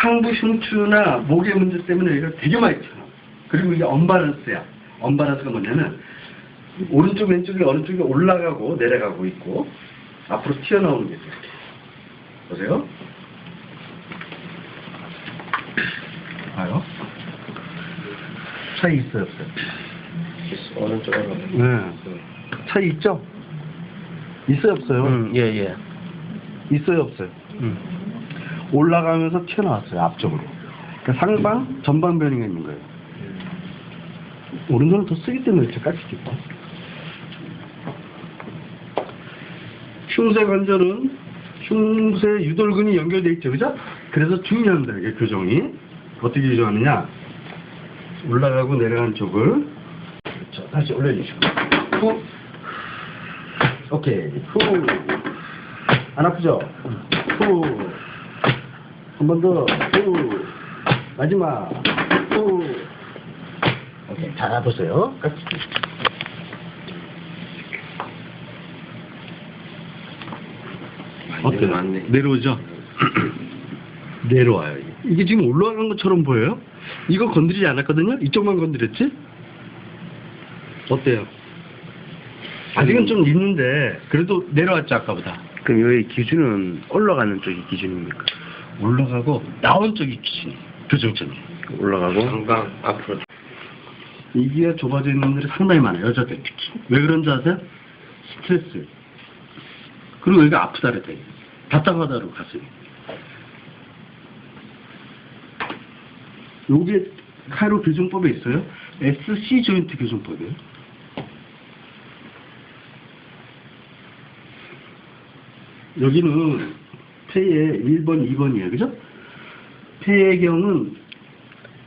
상부 흉추나 목의 문제 때문에 여기가 되게 많이 튀어. 그리고 이게 언바란스야. 언바란스가 뭐냐면 오른쪽 왼쪽이 어느 쪽이 올라가고 내려가고 있고 앞으로 튀어나오는 게 있어요. 이렇게. 보세요. 봐요. 차이 있어요, 없어요? 오른쪽으로. 네. 차이 있죠? 있어요, 없어요? 음, 예, 예. 있어요, 없어요? 음. 올라가면서 튀어나왔어요, 앞쪽으로. 그러니까 상방, 전방 변이가 있는 거예요. 오른손을 더 쓰기 때문에 이렇게 깎이겠다. 흉쇄 관절은 흉쇄 유돌근이 연결돼 있죠, 그죠? 그래서 중요합니다, 이게 교정이. 어떻게 교정하느냐? 올라가고 내려간 쪽을 자, 다시 올려주시고 후 오케이 후 안 아프죠? 후 한 번더후 마지막 후 오케이 자 보세요 어때요? 맞네. 내려오죠? 내려와요. 이게 지금 올라가는 것처럼 보여요? 이거 건드리지 않았거든요? 이쪽만 건드렸지? 어때요? 아직은 좀 있는데 그래도 내려왔죠 아까보다 그럼 여기 기준은 올라가는 쪽이 기준입니까? 올라가고 나온 쪽이 기준이 교정점이 올라가고. 상방 앞으로. 이기가 좁아져 있는 분들이 상당히 많아요 여자들 특히. 왜 그런지 아세요? 스트레스. 그리고 여기가 아프다 그랬대 답답하다로 가슴이 요게 카이로 교정법에 있어요? SC 조인트 교정법이에요. 여기는 폐의 1번, 2번이에요 그죠? 폐의 경은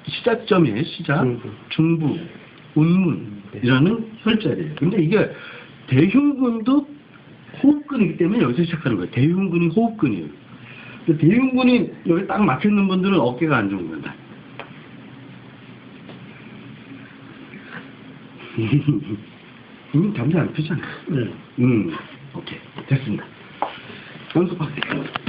시작점이에요 시작 중부. 운문이라는 혈자리예요. 근데 이게 대흉근도 호흡근이기 때문에 여기서 시작하는 거예요. 대흉근이 호흡근이에요. 대흉근이 여기 딱 막혀있는 분들은 어깨가 안 좋은 거다. 음, 담배 안 피잖아. 네. 음, 오케이. 됐습니다. 연습할게요.